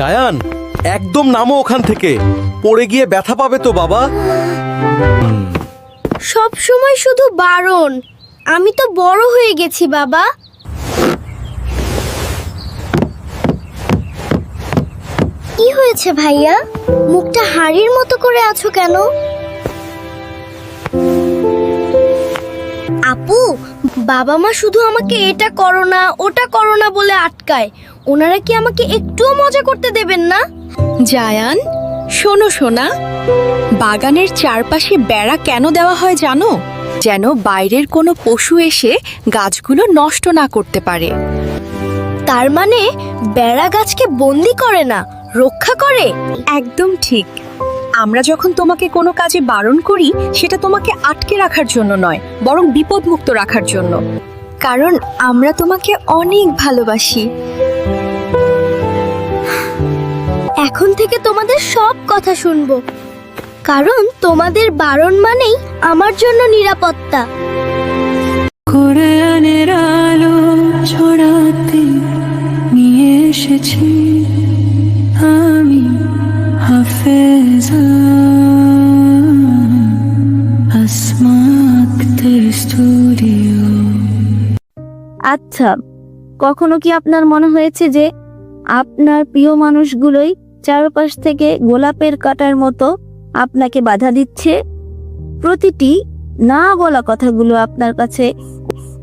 জায়ান, একদম নামো ওখান থেকে। পড়ে গিয়ে ব্যথা পাবে তো বাবা। সব সময় শুধু বারণ। আমি তো বড় হয়ে গেছি, বাবা। কি হয়েছে ভাইয়া? মুখটা হাড়ির মতো করে আছো কেন? আপু, বাবা মা শুধু আমাকে এটা করো না, ওটা করো না বলে আটকায়। ওনারা কি আমাকে একটুও মজা করতে দেবেন না? জায়ান শোনো সোনা। বাগানের চারপাশে বেড়া কেন দেওয়া হয় জানো? যেন বাইরের কোনো পশু এসে গাছগুলো নষ্ট না করতে পারে। তার মানে বেড়া গাছকে বন্দি করে না রক্ষা করে? একদম ঠিক। আমরা যখন তোমাকে কোনো কাজে বারণ করি সেটা তোমাকে আটকে রাখার জন্য নয় বরং বিপদমুক্ত রাখার জন্য। কারণ আমরা তোমাকে অনেক ভালোবাসি। এখন থেকে তোমাদের সব কথা শুনব। কারণ তোমাদের বারণ মানেই আমার জন্য নিরাপত্তা। কোরআনের আলো ছড়াতে নিয়ে এসেছি আমি হাফেজা। স্টুডিও। আচ্ছা কখনো কি আপনার মনে হয়েছে যে আপনার প্রিয় মানুষগুলোই চারপাশ থেকে গোলাপের কাটার মতো আপনাকে বাধা দিচ্ছে। প্রতিটি না বলা কথাগুলো আপনার কাছে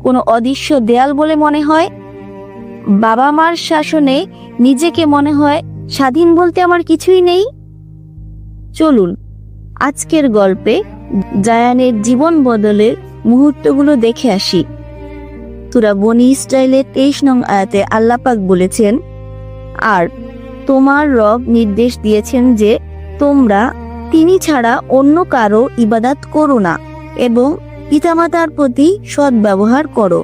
কোনো অদৃশ্য দেয়াল বলে মনে হয়। বাবা মার শাসনে নিজেকে মনে হয় স্বাধীন বলতে আমার কিছুই নেই। চলুন, আজকের গল্পে জায়ানের জীবন বদলের মুহূর্তগুলো দেখে আসি। সুরা বনি ইসরায়েলের তেইশ নং আয়াতে আল্লাপাক বলেছেন, আর তোমার রব নির্দেশ দিয়েছেন যে, তোমরা তিনি ছাড়া অন্য কারও ইবাদাত করো না এবং পিতামাতার প্রতি সদ্ব্যবহার করো।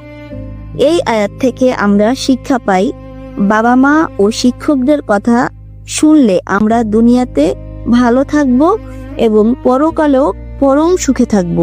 এই আয়াত থেকে আমরা শিক্ষা পাই বাবা মা ও শিক্ষকদের কথা শুনলে আমরা দুনিয়াতে ভালো থাকব এবং পরকালেও পরম সুখে থাকব।